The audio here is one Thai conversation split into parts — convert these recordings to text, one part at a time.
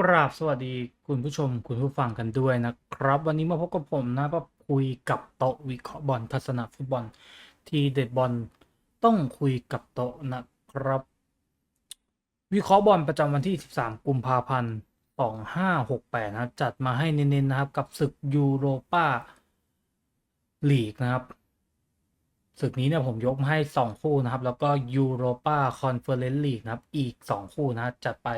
กราบสวัสดีคุณผู้ชมคุณผู้ฟังกันด้วยนะครับ วันนี้มาพบกับผมนะมาคุยกับโต๊ะวิเคราะห์บอลทัศนะฟุตบอล ที่เด็ดบอลต้องคุยกับโต๊ะนะครับ วิเคราะห์บอลประจำวันที่ 13 กุมภาพันธ์2568 นะจัดมาให้เน้นๆนะครับ กับศึกยูโรปาลีกนะครับศึกนี้เนี่ยผมยกมาให้ 2 คู่นะครับ แล้วก็ยูโรปาคอนเฟอเรนซ์ลีกนะครับอีก 2 คู่นะจัดไป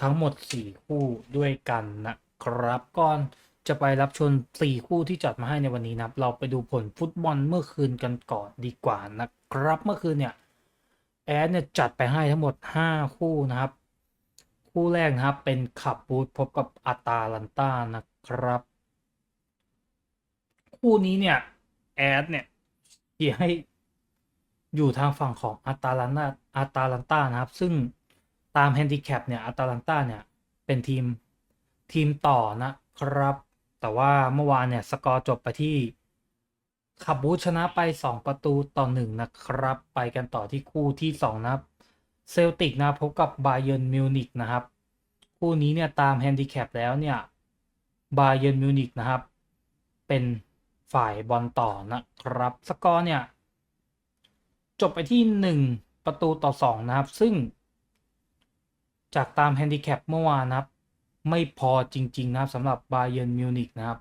ทั้งหมด 4 คู่ด้วยกันนะครับก่อนจะไปรับชม4คู่ที่จัดมาให้ในวันนี้นะครับเราไปดูผลฟุตบอลเมื่อคืนกันก่อนดีกว่านะครับ เมื่อคืนเนี่ยแอดเนี่ยจัดไปให้ทั้งหมด 5 คู่นะครับ คู่แรกนะครับเป็นขับบูธพบกับอาตาลันตานะครับ คู่นี้เนี่ยแอดเนี่ยเชียร์ให้อยู่ทางฝั่งของอาตาลันตาอาตาลันตานะครับ ซึ่ง ตามแฮนดิแคปเนี่ยอาตาลันตาเนี่ยเป็นทีมทีมต่อนะครับ แต่ว่าเมื่อวานเนี่ยสกอร์จบไปที่ขับบูชนะไป 2 ประตูต่อ 1 นะครับ ไปกันต่อที่คู่ที่ 2 นะครับเซลติกนะพบกับบาเยิร์นมิวนิกนะครับ คู่นี้เนี่ยตามแฮนดิแคปแล้วเนี่ยบาเยิร์นมิวนิกนะครับ เป็นฝ่ายบอลต่อนะครับ สกอร์เนี่ย จบไปที่ 1 ประตูต่อ 2 นะครับ ซึ่ง จากตามแฮนดิแคปเมื่อวานนะครับ ไม่พอจริง ๆ นะครับสำหรับบาเยิร์นมิวนิกนะครับ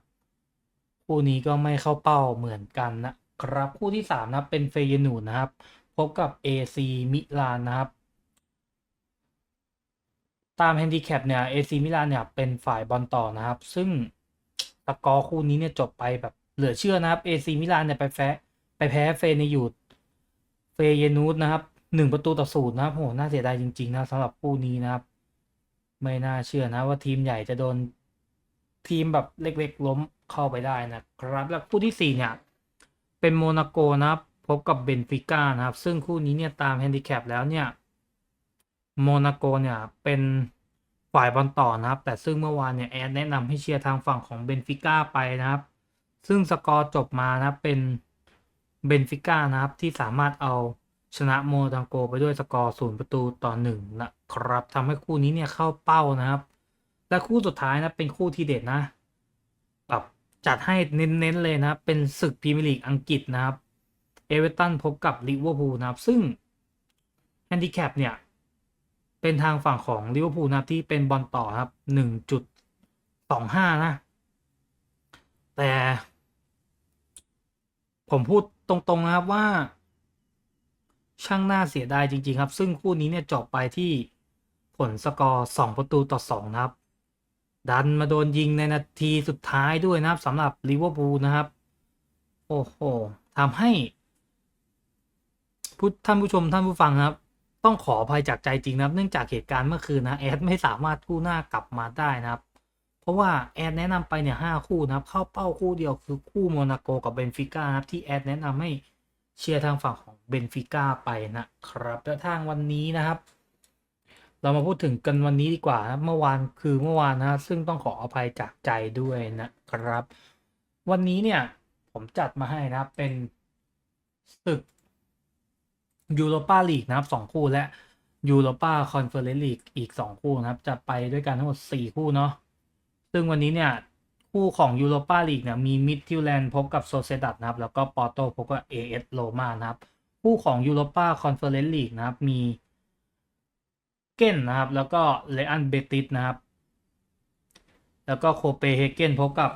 คู่นี้ก็ไม่เข้าเป้าเหมือนกันนะครับ คู่ที่ 3 นะครับ เป็นเฟยนูนนะครับ พบกับ AC มิลานนะครับ ตามแฮนดิแคปเนี่ย AC มิลานเนี่ยเป็นฝ่ายบอลต่อนะครับ ซึ่งสกอร์คู่นี้เนี่ยจบไปแบบเหลือเชื่อนะครับ AC มิลานเนี่ยไปแพ้ไปแพ้เฟเนยูดเฟเยนูดนะครับ หนึ่งประตูต่อศูนย์นะครับโหน่าเสียดายจริง ๆ นะสำหรับคู่นี้นะครับ ไม่น่าเชื่อนะว่าทีมใหญ่จะโดนทีมแบบเล็กๆล้มเข้าไปได้นะครับ แล้วคู่ที่สี่เนี่ย เป็นโมนาโกนะครับ พบกับเบนฟิก้านะครับ ซึ่งคู่นี้เนี่ยตามแฮนดิแคปแล้วเนี่ยโมนาโกเนี่ยเป็นฝ่ายบอลต่อนะครับ แต่ซึ่งเมื่อวานเนี่ยแอดแนะนำให้เชียร์ทางฝั่งของเบนฟิก้าไปนะครับ ซึ่งสกอร์จบมานะเป็นเบนฟิก้านะครับที่สามารถเอา ชนะโมตังโกไปด้วยสกอร์ศูนย์ประตูต่อหนึ่งนะครับทำให้คู่นี้เนี่ยเข้าเป้านะครับ และคู่สุดท้ายนะเป็นคู่ที่เด็ดนะแบบจัดให้เน้นๆเลยนะเป็นศึกพรีเมียร์ลีกอังกฤษนะครับ เอเวอเรตันพบกับลิเวอร์พูลนะครับ ซึ่งแฮนดิแคปเนี่ยเป็นทางฝั่งของลิเวอร์พูลนะครับที่เป็นบอลต่อครับหนึ่งจุดสองห้านะ แต่ ผมพูดตรงๆนะครับว่า ช่างน่าเสียดายจริง ๆ ครับ ซึ่งคู่นี้เนี่ยจบไปที่ผลสกอร์สองประตูต่อสองนะครับ ดันมาโดนยิงในนาทีสุดท้ายด้วยนะครับสำหรับลิเวอร์พูลนะครับ โอ้โหทำให้ท่านผู้ชมท่านผู้ฟังครับ ต้องขออภัยจากใจจริงนะครับ เนื่องจากเหตุการณ์เมื่อคืนนะแอดไม่สามารถกู้หน้ากลับมาได้นะครับ เพราะว่าแอดแนะนำไปเนี่ยห้าคู่นะครับ เข้าเป้าคู่เดียวคือคู่โมนาโกกับเบนฟิก้านะครับที่แอดแนะนำให้ เชียร์ทางฝั่งของเบนฟิก้าไปนะครับและทางวันนี้นะครับ เรามาพูดถึงกันวันนี้ดีกว่านะเมื่อวานคือเมื่อวานนะซึ่งต้องขออภัยจากใจด้วยนะครับ วันนี้เนี่ยผมจัดมาให้นะเป็นศึกยูโรปาลีกนะครับสองคู่และยูโรปาคอนเฟอเรนซ์ลีกอีกสองคู่นะครับ จะไปด้วยกันทั้งหมดสี่คู่เนาะซึ่งวันนี้เนี่ย คู่ของยูโรปาลีกเนี่ยมีมิดทิวแลนด์พบกับโซเซดัดนะครับ แล้วก็ปอร์โตพบกับเอเอสโรมานะครับ คู่ของยูโรปาคอนเฟอเรนซ์ลีกนะครับ มีเก้นนะครับ แล้วก็เลอันเบติสนะครับ แล้วก็โคเปเฮเกนพบกับ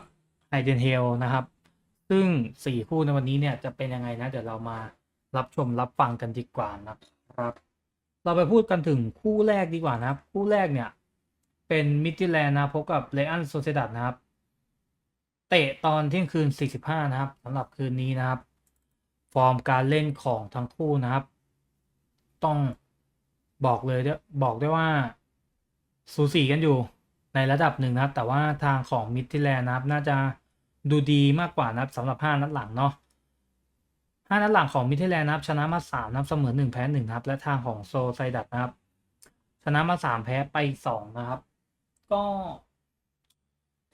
ไฮเดนเฮลนะครับ ซึ่งสี่คู่ในวันนี้เนี่ยจะเป็นยังไงนะ เดี๋ยวเรามารับชมรับฟังกันดีกว่านะครับ เราไปพูดกันถึงคู่แรกดีกว่านะครับ คู่แรกเนี่ยเป็นมิดทิแลนด์นะพบกับเลอันโซเซดัดนะครับ เตะตอนเที่ยงคืน 45 นะครับสำหรับคืนนี้นะครับ ฟอร์มการเล่นของทั้งคู่นะครับ ต้องบอกเลยด้วบอกได้ว่าสูสีกันอยู่ในระดับหนึ่งนะครับ แต่ว่าทางของมิดทิแลนด์นะครับ น่าจะดูดีมากกว่านะครับสำหรับ 5 นัดหลังเนาะห้านัดหลังของมิดเทแลนด์นะครับชนะมาสามนับเสมอหนึ่งแพ้หนึ่งครับ และทางของโซไซดัตนะครับ ชนะมาสามแพ้ไปสองนะครับ ก็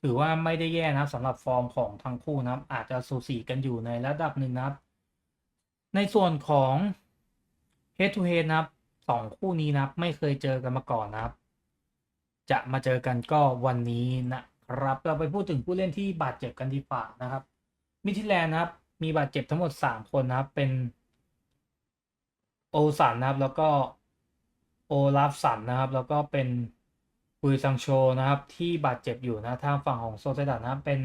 ถือว่าไม่ได้แย่นะครับสำหรับฟอร์มของทั้งคู่นะครับ อาจจะสูสีกันอยู่ในระดับหนึ่งนะครับ ในส่วนของ head to head นะครับสองคู่นี้นะครับ ไม่เคยเจอกันมาก่อนนะครับ จะมาเจอกันก็วันนี้นะครับ เราไปพูดถึงผู้เล่นที่บาดเจ็บกันดีกว่านะครับ มิทิแลนด์นะครับ มีบาดเจ็บทั้งหมดสามคนนะครับ เป็นโอสันนะครับ แล้วก็โอลาฟสันนะครับ แล้วก็เป็น ปุยซังโชนะครับที่บาดเจ็บอยู่นะทางฝั่งของโซเซดัดนะครับเป็น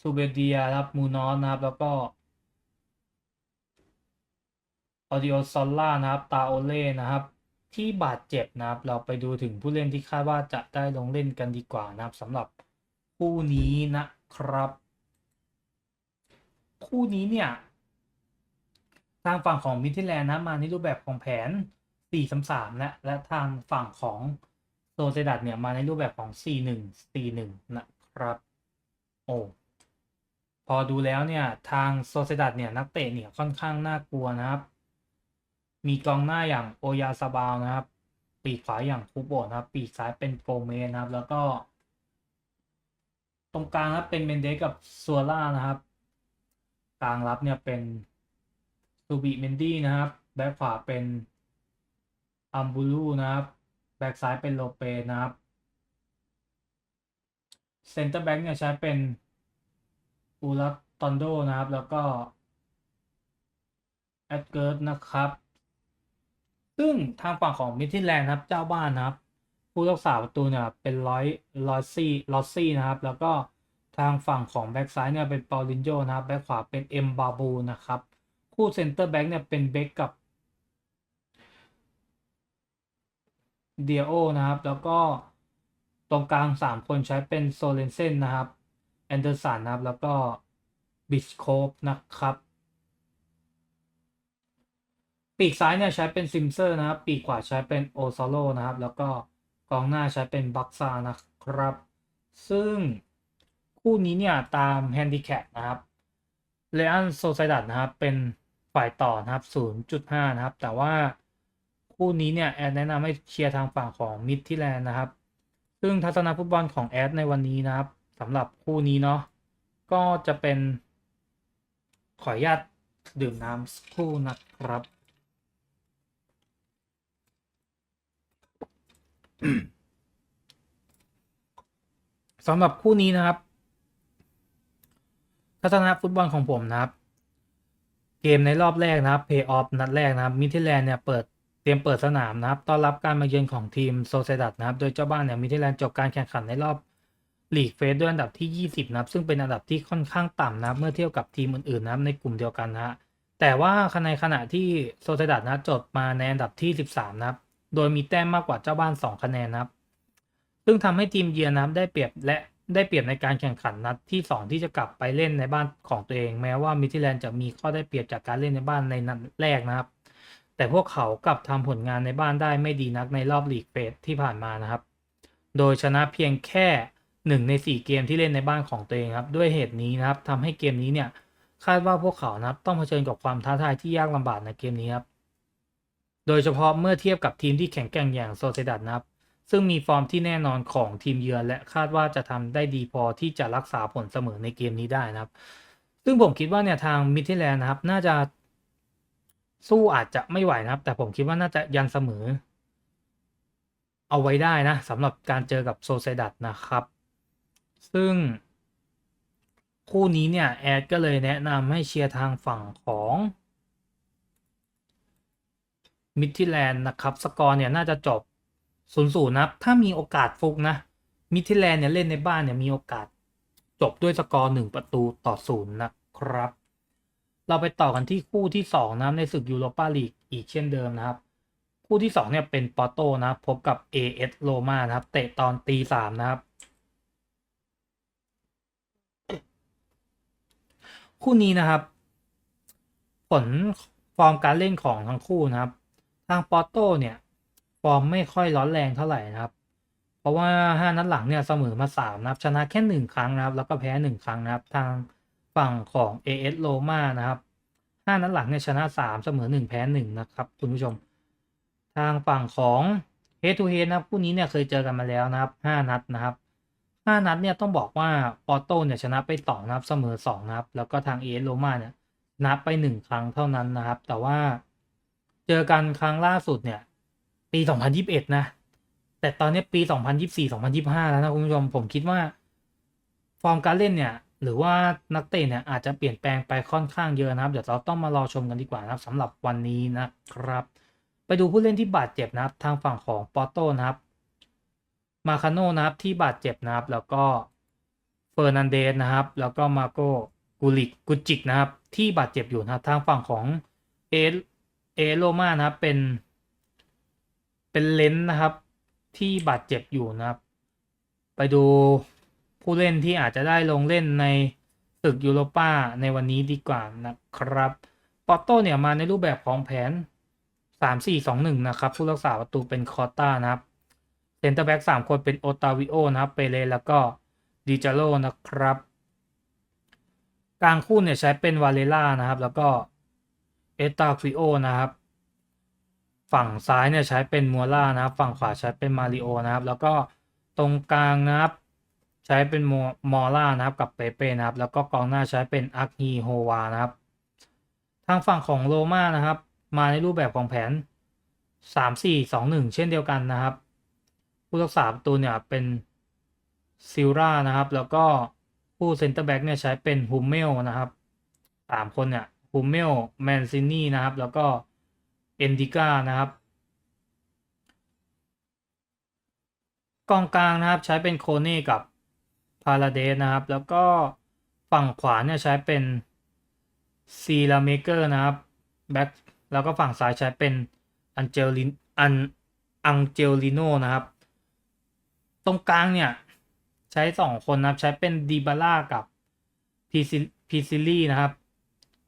ซูเบเดียนะครับมูนอนนะครับแล้วก็ออดิโอซอลล่านะครับตาโอเล่นะครับที่บาดเจ็บนะครับ เราไปดูถึงผู้เล่นที่คาดว่าจะได้ลงเล่นกันดีกว่านะครับสำหรับคู่นี้นะครับ คู่นี้เนี่ยทางฝั่งของมิทิแลนด์นะมาในรูปแบบของแผน4-3-3และและทางฝั่งของ โซเซดัดเนี่ยมาในรูปแบบของ 4-1-4-1 นะครับ โอ้ พอดูแล้วเนี่ย ทางโซเซดัดเนี่ย นักเตะเนี่ยค่อนข้างน่ากลัวนะครับ มีกองหน้าอย่างโอยาซาบาวนะครับ ปีกขวาอย่างคูโบนะครับ ปีกซ้ายเป็นโกเมสนะครับ แล้วก็ ตรงกลางครับเป็นเมนเดสกับซัวล่านะครับ กลางรับเนี่ยเป็นซูบิเมนดี้นะครับ แบ็คขวาเป็นอัมบูลูนะครับ แบ็คซ้ายเป็นโลเปนะครับเซนเตอร์แบ็กเนี่ยใช้เป็นอูรัตตอนโดนะครับ แล้วก็แอดเกิร์ดนะครับ ซึ่งทางฝั่งของมิทิแลนด์ครับ เจ้าบ้านนะครับ ผู้รักษาประตูเนี่ยเป็นร้อยลอซี่ลอซี่นะครับ แล้วก็ทางฝั่งของแบ็กซ้ายเนี่ยเป็นปอลินโยนะครับ แบ็กขวาเป็นเอ็มบาบูนะครับ คู่เซนเตอร์แบ็กเนี่ยเป็นเบคกับ เดียโอนะครับ แล้วก็ตรงกลาง 3 คนใช้เป็นโซเลนเซนนะครับแอนเดอร์สันนะครับ แล้วก็บิชโคฟนะครับ ปีกซ้ายเนี่ยใช้เป็นซิมเซอร์นะครับ ปีกขวาใช้เป็นโอซาโลนะครับ แล้วก็กองหน้าใช้เป็นบักซานะครับ ซึ่งคู่นี้เนี่ยตามแฮนดิแคปนะครับเลอันโซไซดัดนะครับเป็นฝ่ายต่อนะครับ 0.5 นะครับ แต่ว่า คู่นี้เนี่ยแอดแนะนำให้เชียร์ทางฝั่งของมิดที่แลนด์นะครับ ซึ่งทัศนฟุตบอลของแอดในวันนี้นะครับสำหรับคู่นี้เนาะก็จะเป็น ขออนุญาตดื่มน้ำสักครู่นะครับ สำหรับคู่นี้นะครับ ทัศนะฟุตบอลของผมนะครับ เกมในรอบแรกนะครับเพย์ออฟนัดแรกนะครับมิทิแลนด์เนี่ยเปิด เตรียมเปิดสนามนะครับ ต้อนรับการมาเยือนของทีมโซเซดัดนะครับ โดยเจ้าบ้านเนี่ยมิทิแลนด์จบการแข่งขันในรอบลีกเฟสด้วยอันดับที่ 20 นะครับ ซึ่งเป็นอันดับที่ค่อนข้างต่ำนะครับ เมื่อเทียบกับทีมอื่นๆนะครับในกลุ่มเดียวกันนะฮะ แต่ว่าในขณะที่โซเซดัดนะจบมาในอันดับที่ 13 นะครับ โดยมีแต้มมากกว่าเจ้าบ้าน 2 คะแนนนะครับ ซึ่งทำให้ทีมเยือนนะครับได้เปรียบและได้เปรียบในการแข่งขันนัดที่ 2 ที่จะกลับไปเล่นในบ้านของตัวเอง แม้ว่ามิทิแลนด์จะมีข้อได้เปรียบจากการเล่นในบ้านในนัดแรกนะครับ แต่พวกเขากลับทำผลงานในบ้านได้ไม่ดีนักในรอบลีกเฟสที่ผ่านมานะครับ โดยชนะเพียงแค่หนึ่งในสี่เกมที่เล่นในบ้านของตัวเองครับ ด้วยเหตุนี้นะครับทำให้เกมนี้เนี่ยคาดว่าพวกเขานะครับต้องเผชิญกับความท้าทายที่ยากลำบากในเกมนี้ครับ โดยเฉพาะเมื่อเทียบกับทีมที่แข็งแกร่งอย่างโซเซดัดนะครับ ซึ่งมีฟอร์มที่แน่นอนของทีมเยือนและคาดว่าจะทำได้ดีพอที่จะรักษาผลเสมอในเกมนี้ได้นะครับ ซึ่งผมคิดว่าเนี่ยทางมิทิแลนด์นะครับน่าจะ สู้อาจจะไม่ไหวนะครับ แต่ผมคิดว่าน่าจะยันเสมอ เอาไว้ได้นะสำหรับการเจอกับโซเซดัดนะครับ ซึ่ง คู่นี้เนี่ย แอดก็เลยแนะนำให้เชียร์ทางฝั่งของมิดทิแลนด์นะครับ สกอร์เนี่ยน่าจะจบ0-0นะครับถ้ามีโอกาสฟุกนะ มิดทิแลนด์เนี่ยเล่นในบ้านเนี่ยมีโอกาสจบด้วยสกอร์หนึ่งประตูต่อศูนย์นะครับ เราไปต่อกันที่คู่ที่ 2 นะครับในศึกยูโรปาลีกอีกเช่นเดิมนะครับ คู่ที่ 2 เนี่ยเป็นปอร์โตนะครับพบกับ AS โรมานะครับ เตะตอนตีสามนะครับ คู่นี้นะครับ ผลฟอร์มการเล่นของทั้งคู่นะครับ ทางปอร์โตเนี่ย ฟอร์มไม่ค่อยร้อนแรงเท่าไหร่นะครับ เพราะว่าห้านัดหลังเนี่ยเสมอมาสามนะครับ ชนะแค่หนึ่งครั้งนะครับ แล้วก็แพ้หนึ่งครั้งนะครับทาง ฝั่งของ AS โ o มานะครับห้านัดหลังเนี่ยชนะสามเสมอหนึ่งแพ้หนึ่งนะครับคุณผู้ชม ทางฝั่งของ Head to Head นะครับคู่นี้เนี่ยเคยเจอกันมาแล้วนะครับห้านัดนะครับห้านัดเนี่ยต้องบอกว่าปอร์โตเนี่ยชนะไปสองนะครับเสมอสองนะครับ แล้วก็ทางเอสโรมาเนี่ยนับไปหนึ่งครั้งเท่านั้นนะครับ แต่ว่าเจอกันครั้งล่าสุดเนี่ยปีสองพันยิบเอ็ดนะ แต่ตอนนี้ปี2024 2025แล้วนะคุณผู้ชมผมคิดว่า ฟอร์มการเล่นเนี่ย หรือว่านักเตะเนี่ยอาจจะเปลี่ยนแปลงไปค่อนข้างเยอะนะครับ เดี๋ยวเราต้องมารอชมกันดีกว่านะครับสำหรับวันนี้นะครับ ไปดูผู้เล่นที่บาดเจ็บนะครับ ทางฝั่งของปอโตนะครับ มาคาโน่นะครับที่บาดเจ็บนะครับ แล้วก็เฟอร์นันเดสนะครับ แล้วก็มาโกกูลิกกุจิกนะครับ ที่บาดเจ็บอยู่นะครับ ทางฝั่งของเอเอโรมานะครับเป็น เป็นเลนส์นะครับที่บาดเจ็บอยู่นะครับ ไปดู ผู้เล่นที่อาจจะได้ลงเล่นในศึกยูโรป้าในวันนี้ดีกว่านะครับปอตโต้เนี่ยมาในรูปแบบของแผน 3-4-2-1 นะครับ ผู้รักษาประตูเป็นคอต้านะครับเซนเตอร์แบ็กสามคนเป็นโอตาวิโอนะครับเปเรแล้วก็ดิจาโรนะครับ กลางคู่เนี่ยใช้เป็นวาเลล่านะครับ แล้วก็เอตาฟิโอนะครับ ฝั่งซ้ายเนี่ยใช้เป็นมัวล่านะครับ ฝั่งขวาใช้เป็นมาริโอนะครับ แล้วก็ตรงกลางนะครับ ใช้เป็นมมอล่านะครับกับเปเป้นะครับ แล้วก็กองหน้าใช้เป็นอักฮีโฮวานะครับ ทางฝั่งของโรม่านะครับ มาในรูปแบบของแผน 3-4-2-1 เช่นเดียวกันนะครับ ผู้รักษาประตูเนี่ยเป็นซิลรานะครับ แล้วก็ผู้เซนเตอร์แบ็กเนี่ยใช้เป็นฮูมเมลนะครับสามคนเนี่ยฮูมเมลแมนซินี่นะครับ แล้วก็เอนดิก้านะครับกองกลางนะครับใช้เป็นโคเน่กับ พาราเดสนะครับ แล้วก็ฝั่งขวาเนี่ยใช้เป็นซีลาเมเกอร์นะครับแบ็คแล้วก็ฝั่งซ้ายใช้เป็นอันเจลินอันอังเจลิโนนะครับ ตรงกลางเนี่ยใช้สองคนนะครับ ใช้เป็นดีบาร่ากับพีซิพีซิลี่นะครับ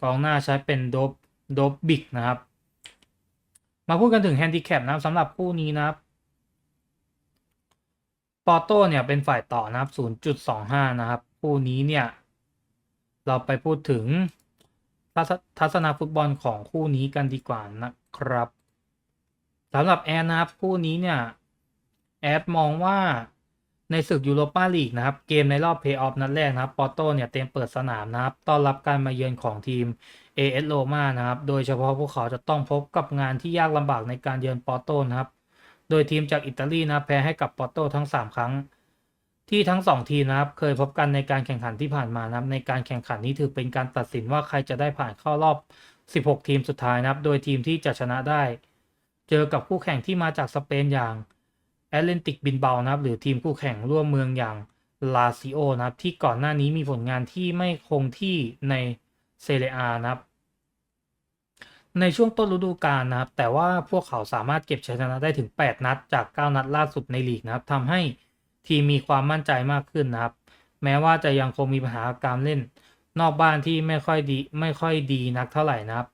กองหน้าใช้เป็นโดบโดบบิกนะครับ มาพูดกันถึงแฮนดิแคปนะครับสำหรับคู่นี้นะครับ ปอโต้เนี่ยเป็นฝ่ายต่อนะครับ 0.25 นะครับคู่นี้เนี่ยเราไปพูดถึงทัศทัศนาฟุตบอลของคู่นี้กันดีกว่านะครับสำหรับแอนนะครับคู่นี้เนี่ยแอดมองว่าในศึกยูโรปาลีกนะครับ เกมในรอบเพย์ออฟนัดแรกนะครับปอโต้เนี่ยเตรียมเปิดสนามนะครับ ต้อนรับการมาเยือนของทีม AS Roma นะครับ โดยเฉพาะพวกเขาจะต้องพบกับงานที่ยากลำบากในการเยือนปอโต้นะครับ โดยทีมจากอิตาลีนับแพ้ให้กับปอร์โตทั้ง 3 ครั้ง ที่ทั้ง 2 ทีมนะครับ เคยพบกันในการแข่งขันที่ผ่านมานะครับในการแข่งขันนี้ถือเป็นการตัดสินว่าใครจะได้ผ่านเข้ารอบ 16 ทีมสุดท้ายนะครับ โดยทีมที่จะชนะได้ เจอกับคู่แข่งที่มาจากสเปนอย่างแอตเลนติกบินเบานะครับ หรือทีมคู่แข่งร่วมเมืองอย่างลาซิโอนะครับที่ก่อนหน้านี้มีผลงานที่ไม่คงที่ในเซเรียนะครับ ในช่วงต้นฤดูกาลนะครับ แต่ว่าพวกเขาสามารถเก็บชัยชนะได้ถึง 8 นัดจาก 9 นัดล่าสุดในลีกนะครับทำให้ทีมมีความมั่นใจมากขึ้นนะครับ แม้ว่าจะยังคงมีปัญหาการเล่น นอกบ้านที่ไม่ค่อยดีไม่ค่อยดีนักเท่าไหร่นะครับ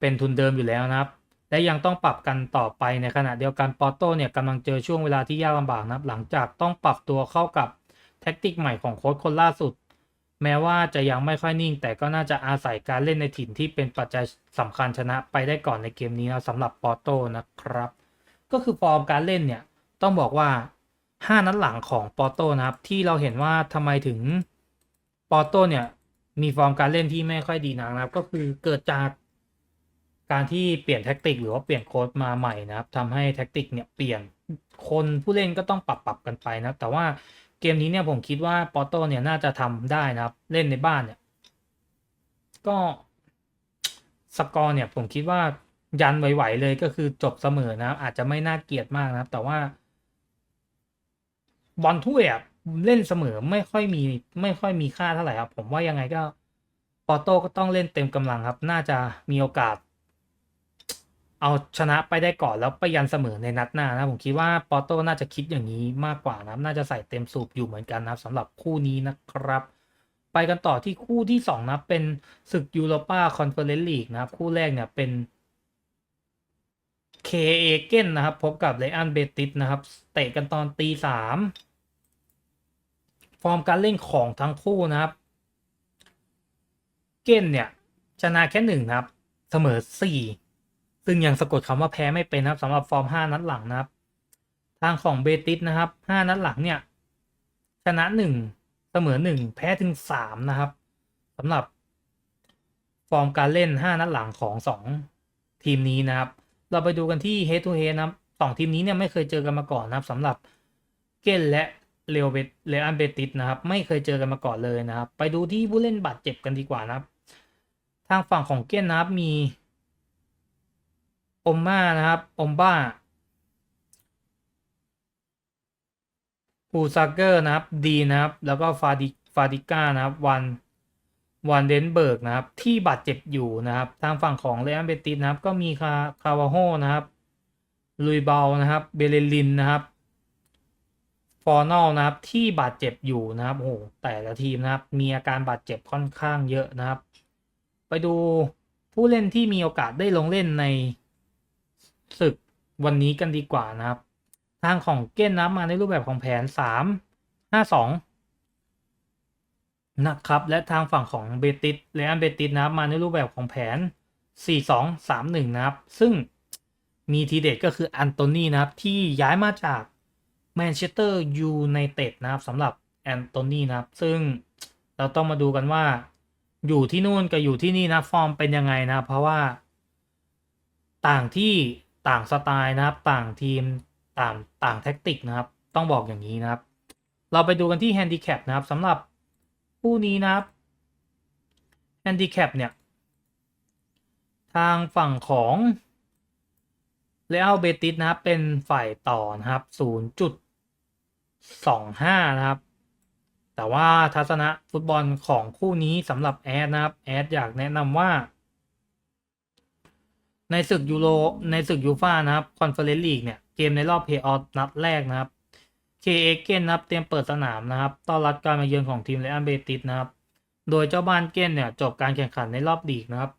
เป็นทุนเดิมอยู่แล้วนะครับ และยังต้องปรับกันต่อไปในขณะเดียวกันปอโต้เนี่ยกำลังเจอช่วงเวลาที่ยากลำบากนะครับ หลังจากต้องปรับตัวเข้ากับแท็กติกใหม่ของโค้ชคนล่าสุด แม้ว่าจะยังไม่ค่อยนิ่ง แต่ก็น่าจะอาศัยการเล่นในถิ่นที่เป็นปัจจัยสำคัญชนะไปได้ก่อนในเกมนี้นะสำหรับปอโต้นะครับ ก็คือฟอร์มการเล่นเนี่ยต้องบอกว่า 5 นัดหลังของปอโต้นะครับ ที่เราเห็นว่าทำไมถึงปอโต้เนี่ยมีฟอร์มการเล่นที่ไม่ค่อยดีนักนะครับ ก็คือเกิดจากการที่เปลี่ยนแท็กติกหรือว่าเปลี่ยนโค้ดมาใหม่นะครับทำให้แท็กติกเนี่ยเปลี่ยนคนผู้เล่นก็ต้องปรับปรับกันไปนะแต่ว่า เกมนี้เนี่ยผมคิดว่าปอโต้เนี่ยน่าจะทำได้นะครับ เล่นในบ้านเนี่ย ก็สกอร์เนี่ยผมคิดว่ายันไหวๆเลยก็คือจบเสมอนะครับ อาจจะไม่น่าเกลียดมากนะครับ แต่ว่า บอลถ้วยอะเล่นเสมอไม่ค่อยมี ไม่ค่อยมีค่าเท่าไหร่ครับ ผมว่ายังไงก็ปอโต้ก็ต้องเล่นเต็มกำลังครับ น่าจะมีโอกาส เอาชนะไปได้ก่อนแล้วไปยันเสมอในนัดหน้านะ ผมคิดว่าปอโต้น่าจะคิดอย่างนี้มากกว่านะน่าจะใส่เต็มสูบอยู่เหมือนกันนะครับสำหรับคู่นี้นะครับ ไปกันต่อที่คู่ที่สองนะเป็นศึกยูโรปาคอนเฟอเรนซ์ลีกนะครับ คู่แรกเนี่ยเป็นเคเอเกนนะครับ พบกับเรอันเบติสนะครับ เตะกันตอนตีสามฟอร์มการเล่นของทั้งคู่นะครับ เกนเนี่ย ชนะแค่หนึ่งนะครับ เสมอสี่ ซึ่งยังสะกดคำว่าแพ้ไม่เป็นนะครับสำหรับฟอร์มห้านัดหลังนะครับ ทางของเบติสนะครับห้านัดหลังเนี่ย ชนะหนึ่งเสมอหนึ่งแพ้ถึงสามนะครับสำหรับฟอร์มการเล่นห้านัดหลังของสองทีมนี้นะครับ เราไปดูกันที่ head to head นะครับสองทีมนี้เนี่ยไม่เคยเจอกันมาก่อนนะครับสำหรับเกนและเรอัลเบตเรอัลเบติสนะครับ ไม่เคยเจอกันมาก่อนเลยนะครับ ไปดูที่ผู้เล่นบาดเจ็บกันดีกว่านะครับ ทางฝั่งของเกนนะครับมี อมมานะครับอมบ้าปูซาเกอร์นะครับดีนะครับ แล้วก็ฟาดิฟาดิก้านะครับวันวันเดนเบิร์กนะครับ ที่บาดเจ็บอยู่นะครับ ทางฝั่งของเรอัลเบติสนะครับ ก็มีคาคาวาโฮนะครับลุยเบลนะครับ เบเลลินนะครับฟอร์นอลนะครับ ที่บาดเจ็บอยู่นะครับโอ้โหแต่ละทีมนะครับ มีอาการบาดเจ็บค่อนข้างเยอะนะครับ ไปดูผู้เล่นที่มีโอกาสได้ลงเล่นใน ศึกวันนี้กันดีกว่านะครับ ทางของเก้นนับมาในรูปแบบของแผนสามห้าสองนะครับและทางฝั่งของเบติสเรอันเบติสนะครับมาในรูปแบบของแผนสี่สองสามหนึ่งนะครับ ซึ่งมีทีเด็ดก็คืออันโตนีนะครับที่ย้ายมาจากแมนเชสเตอร์ยูไนเต็ดนะครับสำหรับแอนโตนีนะครับ ซึ่งเราต้องมาดูกันว่า อยู่ที่นู่นกับอยู่ที่นี่นะฟอร์มเป็นยังไงนะเพราะว่าต่างที่ ต่างสไตล์นะครับ ต่างทีมต่างต่างแท็กติกนะครับ ต้องบอกอย่างนี้นะครับ เราไปดูกันที่แฮนดิแคปนะครับสำหรับคู่นี้นะครับแฮนดิแคปเนี่ยทางฝั่งของเรอัลเบติสนะครับ เป็นฝ่ายต่อนะครับ 0.25 นะครับ แต่ว่าทัศนะฟุตบอลของคู่นี้สำหรับแอดนะครับ แอดอยากแนะนำว่า ในศึกยูโรในศึกยูฟ่านะครับคอนเฟอเรนซ์ลีกเนี่ย เกมในรอบเพย์ออฟนัดแรกนะครับเคเอเกนนะครับเตรียมเปิดสนามนะครับต้อนรับการมาเยือนของทีมเรอัลเบติสนะครับ โดยเจ้าบ้านเกนเนี่ยจบการแข่งขันในรอบลีกนะครับ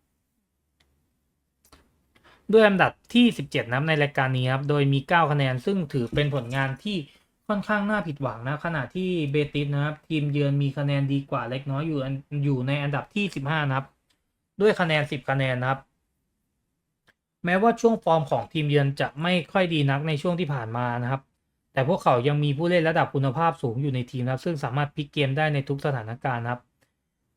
ด้วยอันดับที่ 17 นะครับในรายการนี้ครับโดยมี 9 คะแนนซึ่งถือเป็นผลงานที่ค่อนข้างน่าผิดหวังนะขณะที่เบติสนะครับ ทีมเยือนมีคะแนนดีกว่าเล็กน้อยอยู่อันอยู่ในอันดับที่ 15 นะครับ ด้วยคะแนน 10 คะแนนนะครับ แม้ว่าช่วงฟอร์มของทีมเยือนจะไม่ค่อยดีนักในช่วงที่ผ่านมานะครับ แต่พวกเขายังมีผู้เล่นระดับคุณภาพสูงอยู่ในทีมครับ ซึ่งสามารถพลิกเกมได้ในทุกสถานการณ์ครับ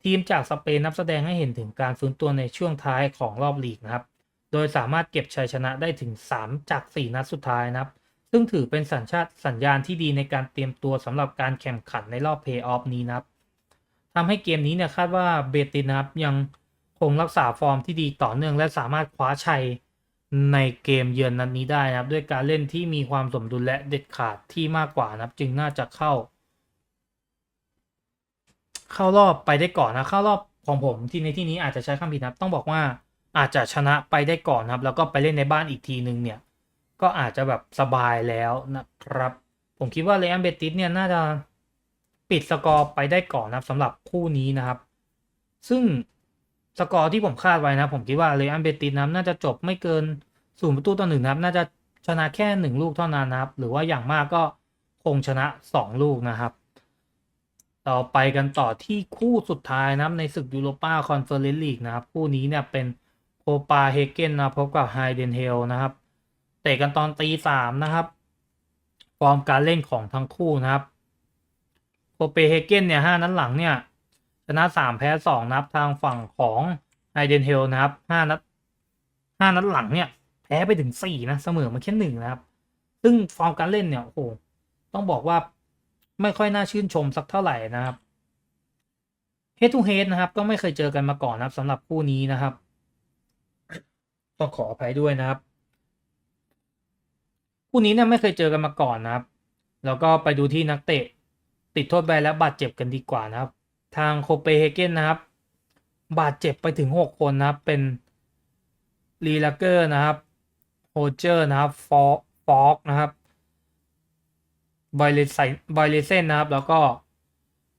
ทีมจากสเปนนับแสดงให้เห็นถึงการฟื้นตัวในช่วงท้ายของรอบลีกนะครับ โดยสามารถเก็บชัยชนะได้ถึง 3 จาก 4 นัดสุดท้ายนะครับ ซึ่งถือเป็นสัญชาติสัญญาณที่ดีในการเตรียมตัวสำหรับการแข่งขันในรอบเพย์ออฟนี้นะครับทำให้เกมนี้เนี่ยคาดว่าเบตินะครับยังคงรักษาฟอร์มที่ดีต่อเนื่องและสามารถคว้าชัย ในเกมเยือนนัดนนี้ได้นะครับ ด้วยการเล่นที่มีความสมดุลและเด็ดขาดที่มากกว่านะครับ จึงน่าจะเข้า เข้ารอบไปได้ก่อนนะเข้ารอบของผมที่ในที่นี้อาจจะใช้คำผิดนะครับ ต้องบอกว่าอาจจะชนะไปได้ก่อนนะครับ แล้วก็ไปเล่นในบ้านอีกทีนึงเนี่ย ก็อาจจะแบบสบายแล้วนะครับ ผมคิดว่าเรอัลเบติสเนี่ยน่าจะปิดสกอร์ไปได้ก่อนนะครับสำหรับคู่นี้นะครับ ซึ่ง สกอร์ที่ผมคาดไว้นะ ผมคิดว่าเรอัลเบติสนะครับน่าจะจบไม่เกินศูนย์ประตูต่อหนึ่งนะครับ น่าจะชนะแค่หนึ่งลูกเท่านั้นนะครับ หรือว่าอย่างมากก็คงชนะสองลูกนะครับเราไปกันต่อที่คู่สุดท้ายนะครับในศึกยูโรปาคอนเฟอเรนซ์ลีกนะครับ คู่นี้เนี่ยเป็นโคปาเฮเกนนะพบกับไฮเดนเฮลนะครับ เตะกันตอนตีสามนะครับฟอร์มการเล่นของทั้งคู่นะครับโคเปเฮเกนเนี่ยห้านัดหลังเนี่ย ชนะสามแพ้สองนับทางฝั่งของไฮเดนเฮลนะครับห้านัดห้านัดหลังเนี่ย แพ้ไปถึงสี่นะเสมอมาแค่หนึ่งนะครับ ซึ่งฟอร์มการเล่นเนี่ยโอ้โหต้องบอกว่าไม่ค่อยน่าชื่นชมสักเท่าไหร่นะครับ Head to Head นะครับ ก็ไม่เคยเจอกันมาก่อนนะครับสำหรับคู่นี้นะครับต้องขออภัยด้วยนะครับ คู่นี้เนี่ยไม่เคยเจอกันมาก่อนนะครับ แล้วก็ไปดูที่นักเตะ ติดโทษแบนและบาดเจ็บกันดีกว่านะครับ ทางโคเปเฮเกนนะครับ บาดเจ็บไปถึง 6 คนนะครับ เป็นลีลาเกอร์นะครับโฮเจอร์นะครับฟอกฟอกนะครับไบเลไซไบเลเซนนะครับ แล้วก็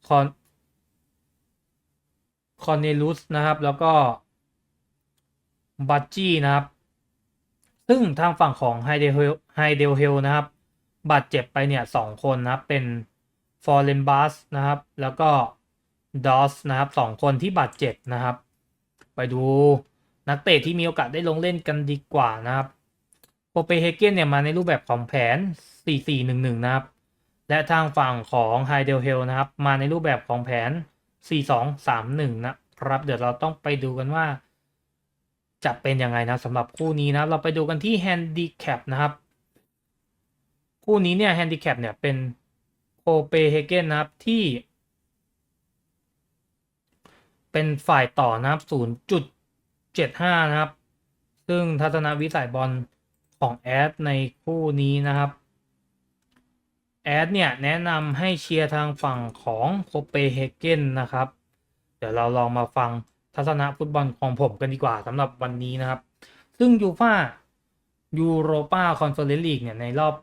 คอนคอนเนลุสนะครับ แล้วก็บัตจี้นะครับ ซึ่งทางฝั่งของไฮเดลไฮเดลเฮลนะครับ บาดเจ็บไปเนี่ยสองคนนะครับ เป็นฟอร์เรนบัสนะครับ แล้วก็ ดอสนะครับสองคนที่บาดเจ็บนะครับ ไปดูนักเตะที่มีโอกาสได้ลงเล่นกันดีกว่านะครับโคเปเฮเกนเนี่ยมาในรูปแบบของแผน 4-4-1-1 นะครับ และทางฝั่งของไฮเดลเฮลนะครับ มาในรูปแบบของแผน 4-2-3-1 นะครับ เดี๋ยวเราต้องไปดูกันว่า จะเป็นยังไงนะสำหรับคู่นี้นะเราไปดูกันที่แฮนดิแคปนะครับ คู่นี้เนี่ยแฮนดิแคปเนี่ยเป็นโคเปเฮเกนนะครับที่ เป็นฝ่ายต่อนะครับ 0.75 นะครับ ซึ่งทัศนวิสัยบอลของแอดในคู่นี้นะครับ แอดเนี่ย แนะนำให้เชียร์ทางฝั่งของโคเปเฮเกนนะครับ เดี๋ยวเราลองมาฟังทัศนะฟุตบอลของผมกันดีกว่าสำหรับวันนี้นะครับ ซึ่งยูฟ่ายูโรปาคอนเฟอเรนซ์ลีกเนี่ยในรอบ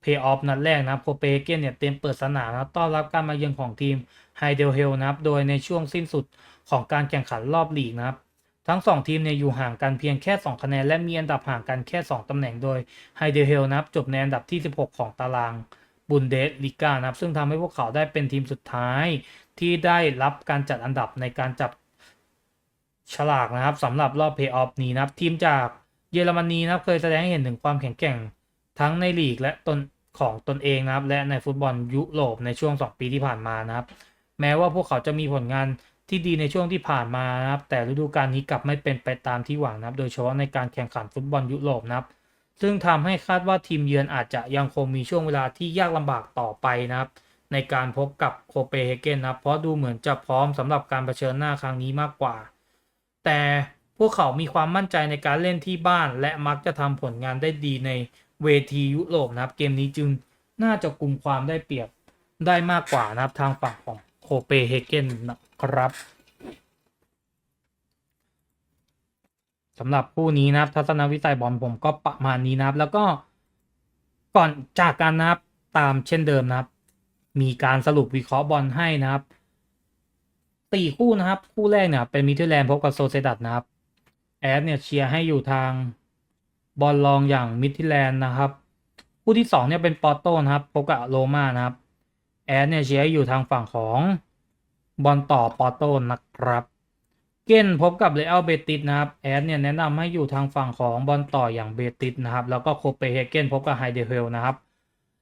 เพย์ออฟนัดแรกนะครับโคเปเฮเกนเนี่ยเตรียมเปิดสนามนะต้อนรับการมาเยือนของทีมไฮเดลเฮลนะครับ โดยในช่วงสิ้นสุด ของการแข่งขันรอบลีกนะครับ ทั้ง 2 ทีมเนี่ยอยู่ห่างกันเพียงแค่ 2 คะแนน และมีอันดับห่างกันแค่ 2 ตำแหน่งโดยไฮเดลเฮลนะครับจบในอันดับที่ 16 ของตารางบุนเดสลิกานะครับ ซึ่งทำให้พวกเขาได้เป็นทีมสุดท้ายที่ได้รับการจัดอันดับในการจับฉลากนะครับสำหรับรอบเพย์ออฟนี้นะครับ ทีมจากเยอรมนีนะครับเคยแสดงให้เห็นถึงความแข็งแกร่งทั้งในลีกและตนของตนเองนะครับ และในฟุตบอลยุโรปในช่วง 2 ปีที่ผ่านมานะครับ แม้ว่าพวกเขาจะมีผลงาน ที่ดีในช่วงที่ผ่านมานะครับแต่ฤดูกาลนี้กลับไม่เป็นไปตามที่หวังนะครับ โดยเฉพาะในการแข่งขันฟุตบอลยุโรปนะครับ ซึ่งทำให้คาดว่าทีมเยือนอาจจะยังคงมีช่วงเวลาที่ยากลำบากต่อไปนะครับ ในการพบกับโคเปเฮเกนนะครับเพราะดูเหมือนจะพร้อมสำหรับการเผชิญหน้าครั้งนี้มากกว่า แต่พวกเขามีความมั่นใจในการเล่นที่บ้าน และมักจะทำผลงานได้ดีในเวทียุโรปนะครับ เกมนี้จึงน่าจะกลุ่มความได้เปรียบได้มากกว่านะครับทางฝั่งของ เปเฮเกนนะครับสำหรับคู่นี้นะครับทัศนวิสัยบอลผมก็ประมาณนี้นะครับ แล้วก็ก่อนจากการนับตามเช่นเดิมนะครับ มีการสรุปวิเคราะห์บอลให้นะครับตีคู่นะครับ คู่แรกเนี่ยเป็นมิเทอร์แลนด์พบกับโซเซดัตนะครับแอดเนี่ยเชียร์ให้อยู่ทางบอลรองอย่างมิดทิแลนด์นะครับ คู่ที่สองเนี่ยเป็นปอร์โตนะครับพบกับโรม่านะครับ แอดเนี่ยเชียร์อยู่ทางฝั่งของบอลต่อปอโตนะครับ เกนพบกับเรอัลเบติสนะครับแอดเนี่ยแนะนำให้อยู่ทางฝั่งของบอลต่ออย่างเบติสนะครับ แล้วก็โคเปเฮเกนพบกับไฮเดเฮลนะครับ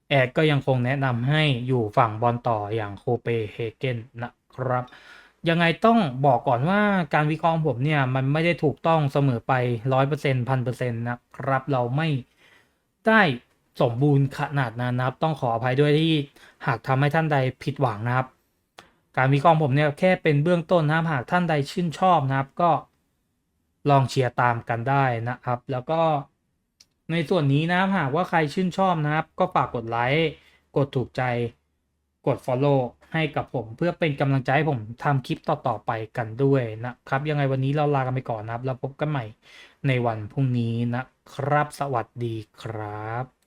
แอดก็ยังคงแนะนำให้อยู่ฝั่งบอลต่ออย่างโคเปเฮเกนนะครับ ยังไงต้องบอกก่อนว่าการวิเคราะห์ผมเนี่ยมันไม่ได้ถูกต้องเสมอไปร้อยเปอร์เซ็นต์พันเปอร์เซ็นต์นะครับ เราไม่ได้ สมบูรณ์ขนาดนั้นนะครับ ต้องขออภัยด้วยที่หากทำให้ท่านใดผิดหวังนะครับ การวิเคราะห์ผมเนี่ยแค่เป็นเบื้องต้นนะครับหากท่านใดชื่นชอบนะครับก็ลองเชียร์ตามกันได้นะครับ แล้วก็ในส่วนนี้นะหากว่าใครชื่นชอบนะครับ ก็ฝากกดไลค์กดถูกใจ กด Follow ให้กับผมเพื่อเป็นกำลังใจให้ผมทำคลิปต่อๆไปกันด้วยนะครับ ยังไงวันนี้เราลากันไปก่อนนะครับ แล้วพบกันใหม่ในวันพรุ่งนี้นะครับ สวัสดีครับ